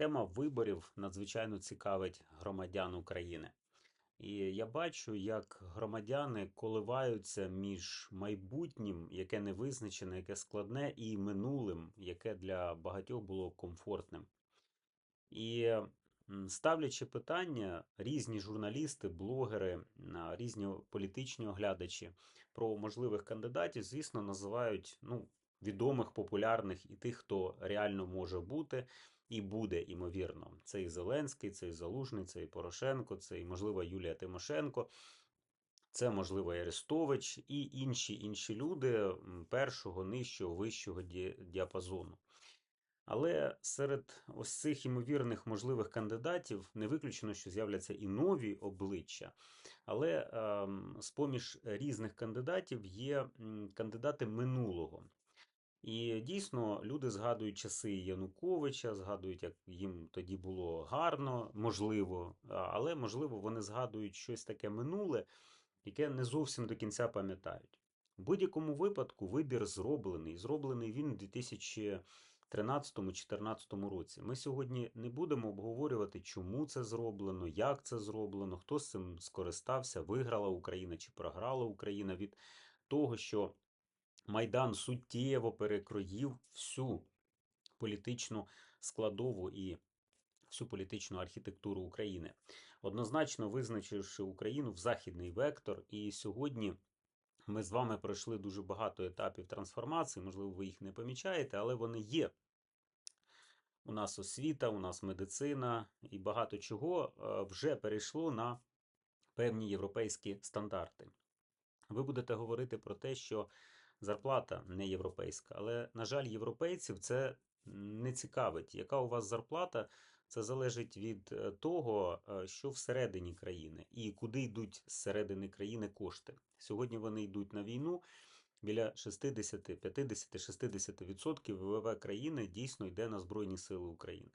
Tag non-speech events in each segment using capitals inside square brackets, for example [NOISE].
Тема виборів надзвичайно цікавить громадян України. І я бачу, як громадяни коливаються між майбутнім, яке не визначене, яке складне, і минулим, яке для багатьох було комфортним. І ставлячи питання, різні журналісти, блогери, різні політичні оглядачі про можливих кандидатів, звісно, називають ну, відомих, популярних і тих, хто реально може бути і буде, імовірно. Це і Зеленський, це і Залужний, це і Порошенко, це і, можливо, Юлія Тимошенко. Це, можливо, Арестович і інші інші люди першого, нижчого, вищого ді- діапазону. Але серед ось цих ймовірних можливих кандидатів не виключено, що з'являться і нові обличчя. Але ем, з-поміж різних кандидатів є кандидати минулого. І дійсно люди згадують часи Януковича, згадують, як їм тоді було гарно, можливо, але можливо вони згадують щось таке минуле, яке не зовсім до кінця пам'ятають. В будь-якому випадку вибір зроблений. Зроблений він у 2013-2014 році. Ми сьогодні не будемо обговорювати, чому це зроблено, як це зроблено, хто з цим скористався, виграла Україна чи програла Україна від того, що Майдан суттєво перекроїв всю політичну складову і всю політичну архітектуру України, однозначно визначивши Україну в західний вектор. І сьогодні ми з вами пройшли дуже багато етапів трансформації. Можливо, ви їх не помічаєте, але вони є. У нас освіта, у нас медицина і багато чого е, вже перейшло на певні європейські стандарти. Ви будете говорити про те, що зарплата не європейська, але, на жаль, європейців це не цікавить. Яка у вас зарплата? Це залежить від е, того, е, що всередині країни і куди йдуть зсередини країни кошти. Сьогодні вони йдуть на війну. Біля 60, 50, 60% ВВП країни дійсно йде на Збройні Сили України.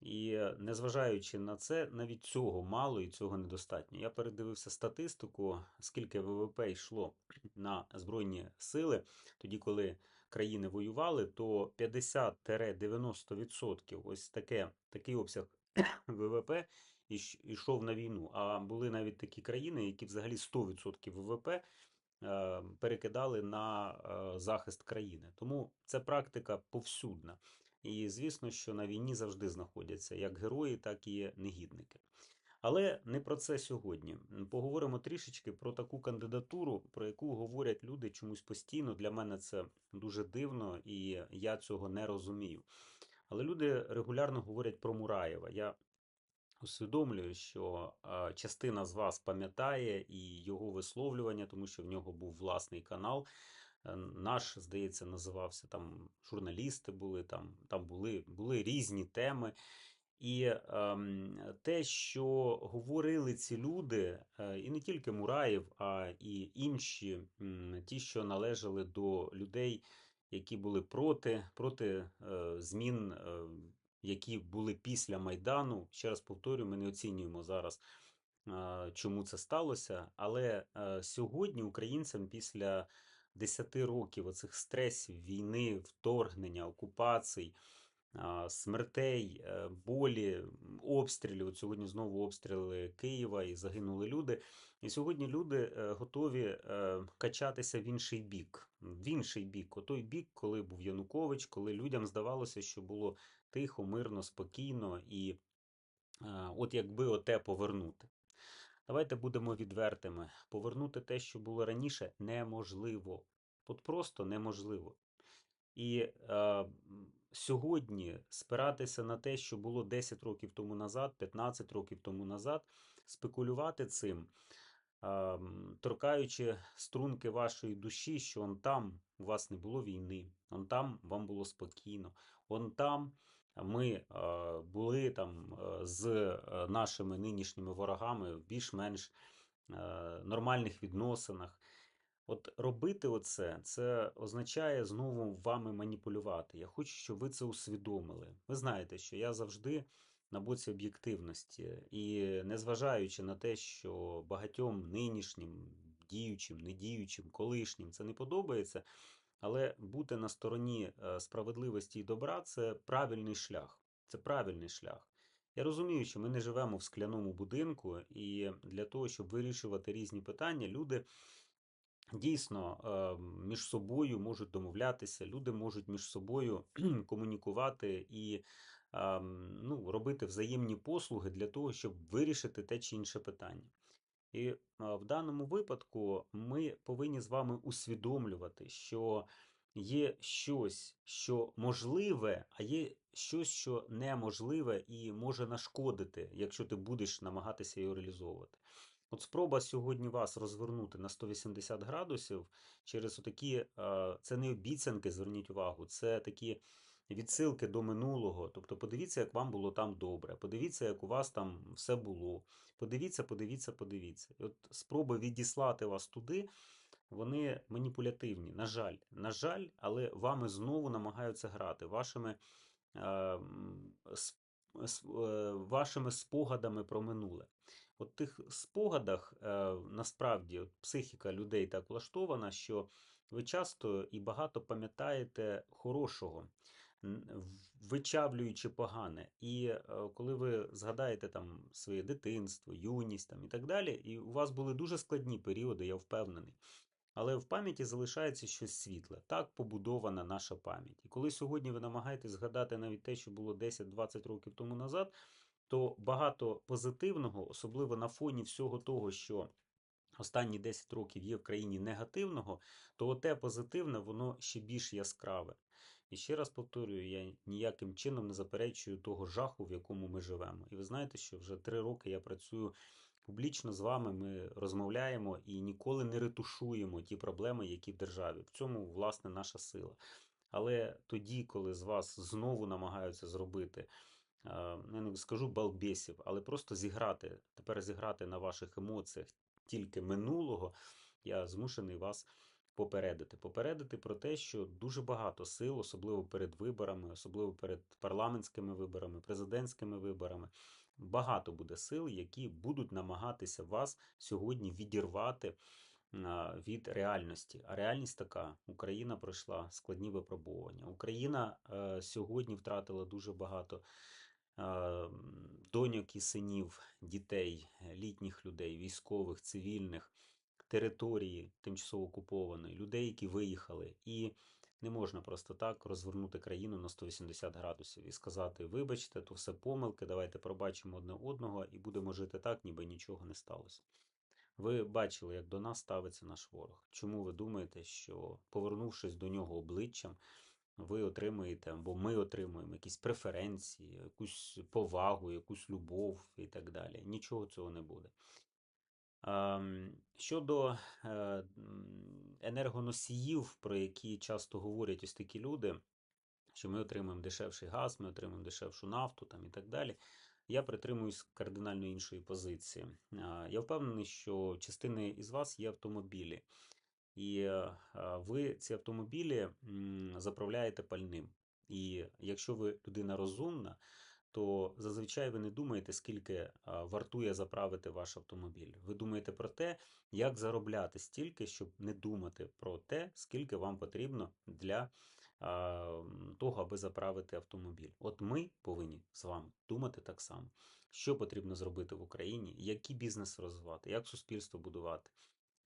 І е, незважаючи на це, навіть цього мало і цього недостатньо. Я передивився статистику, скільки ВВП йшло на Збройні сили, тоді, коли країни воювали, то 50-90% ось таке, такий обсяг [COUGHS] ВВП ішов на війну. А були навіть такі країни, які взагалі 100% ВВП е, перекидали на е, захист країни. Тому це практика повсюдна. І звісно, що на війні завжди знаходяться як герої, так і негідники. Але не про це сьогодні. Поговоримо трішечки про таку кандидатуру, про яку говорять люди чомусь постійно. Для мене це дуже дивно, і я цього не розумію. Але люди регулярно говорять про Мураєва. Я усвідомлюю, що частина з вас пам'ятає і його висловлювання, тому що в нього був власний канал. Е, Наш, здається, називався там журналісти були, там, там були, були різні теми. І ем, те, що говорили ці люди, е, і не тільки Мураєв, а і інші, м, ті, що належали до людей, які були проти, проти е, змін, е, які були після Майдану. Ще раз повторюю, ми не оцінюємо зараз, е, чому це сталося. Але е, сьогодні українцям після 10 років оцих стресів, війни, вторгнення, окупацій, смертей, е, болі, обстрілів. От сьогодні знову обстріли Києва і загинули люди. І сьогодні люди е, готові е, качатися в інший бік. В інший бік, о той бік, коли був Янукович, коли людям здавалося, що було тихо, мирно, спокійно, і от якби оте повернути. Давайте будемо відвертими. Повернути те, що було раніше, неможливо. От просто неможливо. І е, сьогодні спиратися на те, що було 10 років тому назад, 15 років тому назад, спекулювати цим, е, торкаючи струнки вашої душі, що он там у вас не було війни, он там вам було спокійно, он там ми е, були там е, з е, нашими нинішніми ворогами в більш-менш нормальних відносинах. От робити оце, це означає знову вами маніпулювати. Я хочу, щоб ви це усвідомили. Ви знаєте, що я завжди на боці об'єктивності, і незважаючи на те, що багатьом нинішнім, діючим, недіючим, колишнім це не подобається, але бути на стороні е, справедливості і добра це правильний шлях. Це правильний шлях. Я розумію, що ми не живемо в скляному будинку, і для того, щоб вирішувати різні питання, люди дійсно е, між собою можуть домовлятися, люди можуть між собою [CLEARS THROAT] комунікувати і е, ну, робити взаємні послуги для того, щоб вирішити те чи інше питання. І в даному випадку ми повинні з вами усвідомлювати, що є щось, що можливе, а є щось, що неможливе і може нашкодити, якщо ти будеш намагатися його реалізовувати. От спроба сьогодні вас розвернути на 180 градусів через отакі, е, це не обіцянки, зверніть увагу, це такі відсилки до минулого. Тобто, подивіться, як вам було там добре, подивіться, як у вас там все було. Подивіться, подивіться, подивіться. І от спроби відіслати вас туди, вони маніпулятивні. На жаль, на жаль, але вами знову намагаються грати вашими, е, е, вашими спогадами про минуле. От тих спогадах е, насправді психіка людей так влаштована, що ви часто і багато пам'ятаєте хорошого, вичавлюючи погане. І е, коли ви згадаєте там своє дитинство, юність там, і так далі, і у вас були дуже складні періоди, я впевнений. Але в пам'яті залишається щось світле. Так побудована наша пам'ять. І коли сьогодні ви намагаєтесь згадати навіть те, що було 10-20 років тому назад, то багато позитивного, особливо на фоні всього того, що останні 10 років є в країні негативного, то те позитивне, воно ще більш яскраве. І ще раз повторюю, я ніяким чином не заперечую того жаху, в якому ми живемо. І ви знаєте, що вже три роки я працюю публічно з вами, ми розмовляємо і ніколи не ретушуємо ті проблеми, які в державі. В цьому, власне, наша сила. Але тоді, коли з вас знову намагаються зробити, е, ну, я не скажу балбесів, але просто зіграти, тепер зіграти на ваших емоціях тільки минулого, я змушений вас попередити. Попередити про те, що дуже багато сил, особливо перед виборами, особливо перед парламентськими виборами, президентськими виборами. Багато буде сил, які будуть намагатися вас сьогодні відірвати від реальності. А реальність така: Україна пройшла складні випробування. Україна е, сьогодні втратила дуже багато е, доньок і синів, дітей, літніх людей, військових, цивільних, території тимчасово окупованої, людей, які виїхали. І не можна просто так розвернути країну на 180 градусів і сказати: вибачте, то все помилки, давайте пробачимо одне одного і будемо жити так, ніби нічого не сталося. Ви бачили, як до нас ставиться наш ворог. Чому ви думаєте, що повернувшись до нього обличчям, ви отримуєте або ми отримуємо якісь преференції, якусь повагу, якусь любов і так далі? Нічого цього не буде. Ем, Щодо е, енергоносіїв, про які часто говорять ось такі люди, що ми отримуємо дешевший газ, ми отримуємо дешевшу нафту там, і так далі. Я притримуюсь кардинально іншої позиції. Я впевнений, що частини із вас є автомобілі, і е, ви ці автомобілі заправляєте пальним. І якщо ви людина розумна, то зазвичай ви не думаєте, скільки вартує заправити ваш автомобіль. Ви думаєте про те, як заробляти стільки, щоб не думати про те, скільки вам потрібно для того, аби заправити автомобіль. От ми повинні з вами думати так само, що потрібно зробити в Україні, який бізнес розвивати, як суспільство будувати,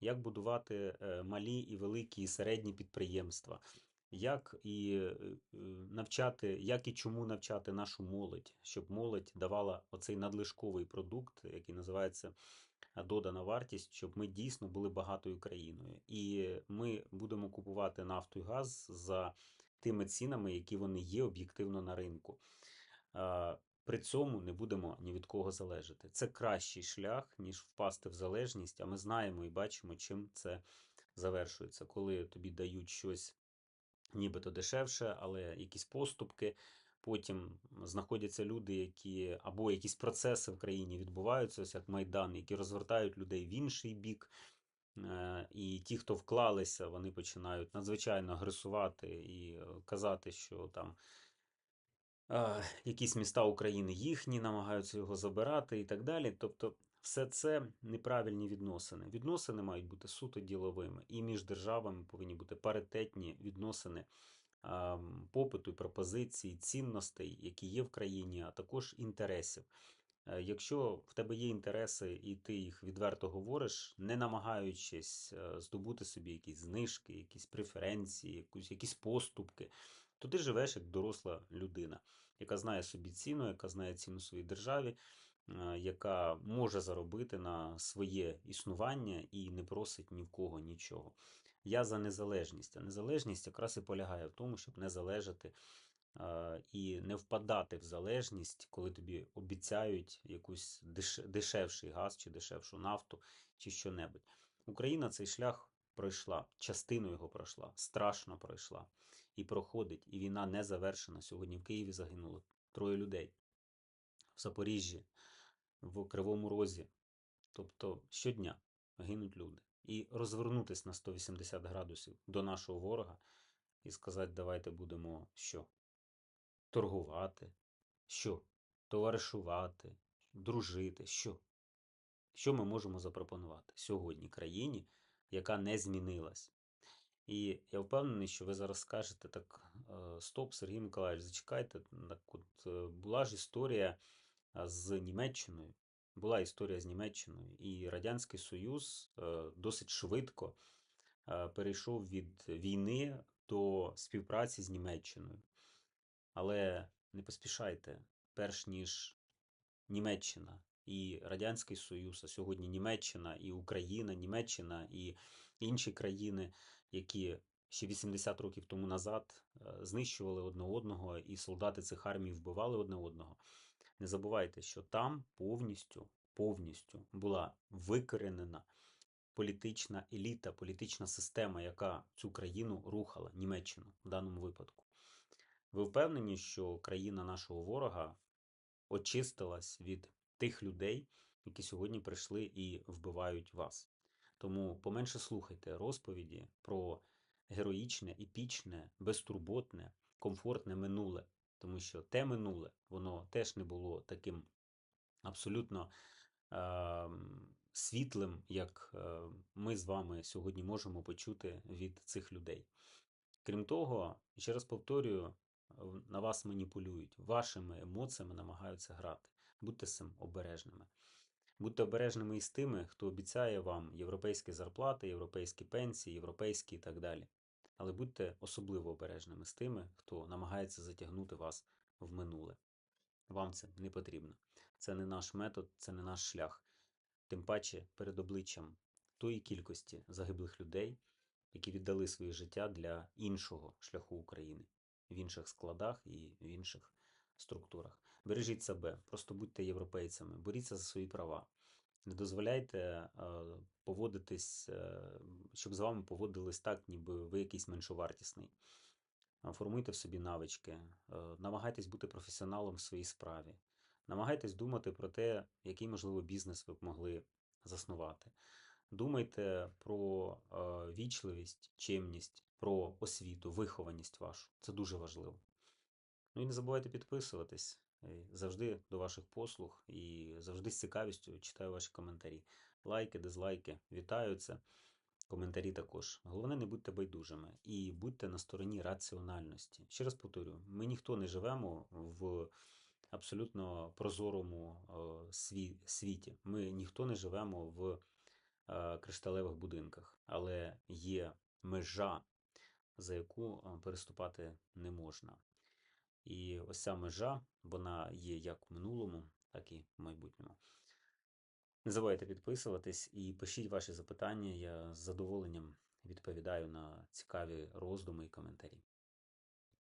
як будувати е, малі і великі і середні підприємства. Як і е, е, навчати, як і чому навчати нашу молодь, щоб молодь давала оцей надлишковий продукт, який називається додана вартість, щоб ми дійсно були багатою країною. І ми будемо купувати нафту і газ за тими цінами, які вони є об'єктивно на ринку. При цьому не будемо ні від кого залежати. Це кращий шлях, ніж впасти в залежність, а ми знаємо і бачимо, чим це завершується, коли тобі дають щось нібито дешевше, але якісь поступки. Потім знаходяться люди, які або якісь процеси в країні відбуваються, ось як Майдан, які розвертають людей в інший бік. Е, І ті, хто вклалися, вони починають надзвичайно агресувати і е, казати, що там е, якісь міста України їхні, намагаються його забирати і так далі. Тобто, все це неправильні відносини. Відносини мають бути суто діловими, і між державами повинні бути паритетні відносини попиту і пропозицій, цінностей, які є в країні, а також інтересів. Е, Якщо в тебе є інтереси і ти їх відверто говориш, не намагаючись е, здобути собі якісь знижки, якісь преференції, якісь поступки, то ти живеш як доросла людина, яка знає собі ціну, яка знає ціну своїй державі, яка може заробити на своє існування і не просить ні в кого нічого. Я за незалежність, а незалежність якраз і полягає в тому, щоб не залежати е, і не впадати в залежність, коли тобі обіцяють якусь дешевший газ чи дешевшу нафту чи що-небудь. Україна цей шлях пройшла, частину його пройшла, страшно пройшла і проходить, і війна не завершена. Сьогодні в Києві загинуло троє людей, в Запоріжжі, в Кривому Розі. Тобто щодня гинуть люди. І розвернутись на 180 градусів до нашого ворога і сказати, давайте будемо що? Торгувати, що? Товаришувати, дружити, що? Що ми можемо запропонувати сьогодні країні, яка не змінилась? І я впевнений, що ви зараз скажете так: е, стоп, Сергій Миколаївич, зачекайте. Так от е, була ж історія з Німеччиною. Була історія з Німеччиною, і Радянський Союз е, досить швидко перейшов від війни до співпраці з Німеччиною. Але не поспішайте, перш ніж Німеччина і Радянський Союз, а сьогодні Німеччина і Україна, Німеччина і інші країни, які ще 80 років тому назад е, знищували одне одного, і солдати цих армій вбивали одне одного. Не забувайте, що там повністю, повністю була викоренена політична еліта, політична система, яка цю країну рухала, Німеччину в даному випадку. Ви впевнені, що країна нашого ворога очистилась від тих людей, які сьогодні прийшли і вбивають вас. Тому поменше слухайте розповіді про героїчне, епічне, безтурботне, комфортне минуле, тому що те минуле, воно теж не було таким абсолютно е, світлим, як е, ми з вами сьогодні можемо почути від цих людей. Крім того, ще раз повторюю, на вас маніпулюють, вашими емоціями намагаються грати. Будьте з цим обережними. Будьте обережними із тими, хто обіцяє вам європейські зарплати, європейські пенсії, європейські і так далі. Але будьте особливо обережними з тими, хто намагається затягнути вас в минуле. Вам це не потрібно. Це не наш метод, це не наш шлях. Тим паче перед обличчям тої кількості загиблих людей, які віддали своє життя для іншого шляху України в інших складах і в інших структурах. Бережіть себе, просто будьте європейцями, боріться за свої права. Не дозволяйте е, поводитись, е, щоб з вами поводились так, ніби ви якийсь меншовартісний. Формуйте в собі навички, е, намагайтесь бути професіоналом в своїй справі, намагайтесь думати про те, який можливо бізнес ви б могли заснувати. Думайте про е, вічливість, чемність, про освіту, вихованість вашу. Це дуже важливо. Ну і не забувайте підписуватись. Завжди до ваших послуг і завжди з цікавістю читаю ваші коментарі. Лайки, дизлайки, вітаю це. Коментарі також. Головне, не будьте байдужими і будьте на стороні раціональності. Ще раз повторю: ми ніхто не живемо в абсолютно прозорому е, світі. Ми ніхто не живемо в е, кришталевих будинках, але є межа, за яку е, переступати не можна. І ось ця межа, вона є як в минулому, так і в майбутньому. Не забувайте підписуватись і пишіть ваші запитання. Я з задоволенням відповідаю на цікаві роздуми і коментарі.